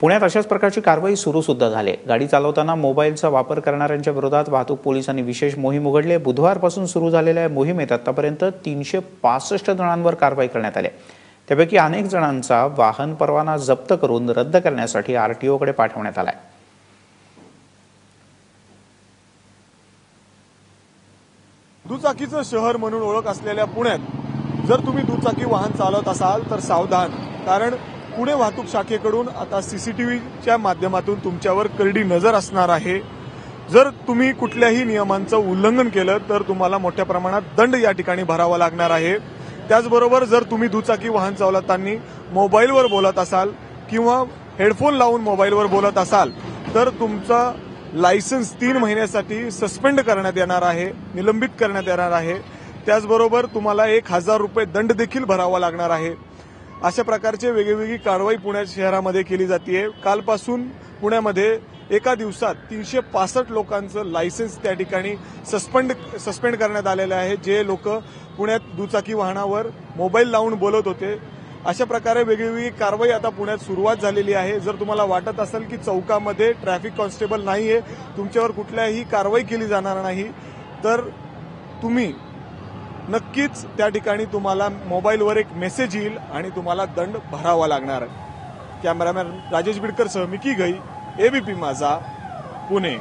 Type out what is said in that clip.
पुण्यात अशाच प्रकारची कारवाई सुरू सुद्धा झाली आहे. गाडी चालवताना मोबाईलचा वापर करणाऱ्यांच्या विरोधात वाहतूक पोलिसांनी विशेष मोहीम उघडली बुधवारपासून सुरू झालेल्या या मोहिमेत आतापर्यंत तीनशे पासष्ट जणांवर कारवाई करण्यात आली आहे. त्यापैकी अनेक जणांचा वाहन परवाना जप्त करून रद्द करण्यासाठी आरटीओकडे पाठवण्यात आला आहे दुचाकीचं शहर म्हणून ओळख असलेल्या पुण्यात जर तुम्ही दुचाकी वाहन चालवत असाल तर सावधान कारण पुणे वाहतूक शाखेकडून आता सीसीटीव्हीच्या माध्यमातून तुमच्यावर करडी नजर असणार आहे. जर तुम्ही कुठल्याही नियमांचं उल्लंघन केलं तर तुम्हाला मोठ्या प्रमाणात दंड या ठिकाणी भरावा लागणार आहे. त्याचबरोबर जर तुम्ही दुचाकी वाहन चालवताना मोबाईलवर बोलत असाल किंवा हेडफोन लावून मोबाईलवर बोलत असाल तर तुमचा लायसन्स तीन महिन्यासाठी सस्पेंड करण्यात येणार आहे निलंबित करण्यात येणार आहे. त्याचबरोबर तुम्हाला एक हजार रुपये दंड देखील भरावा लागणार आहे. अशा प्रकारची वेगवेगळी कारवाई पुणे शहरामध्ये केली जाते कालपासून पुण्यामध्ये एका दिवसात तीनशे पासष्ट लोकांचं लायसन्स त्या ठिकाणी सस्पेंड सस्पेंड करण्यात आलेलं आहे. जे लोक पुण्यात दुचाकी वाहनावर मोबाईल लावून बोलत होते. अशा प्रकारे वेगवेगळी कारवाई आता पुण्यात सुरुवात झालेली आहे. जर तुम्हाला वाटत असेल की चौकामध्ये ट्रॅफिक कॉन्स्टेबल नाहीये तुमच्यावर कुठल्याही कारवाई केली जाणार नाही तर तुम्ही नक्कीच त्या ठिकाणी तुम्हाला मोबाईलवर एक मेसेज येईल आणि तुम्हाला दंड भरावा लागणार. आहे कॅमेरामॅन राजेश बिडकर सह मिकी गई एबीपी माझा पुणे.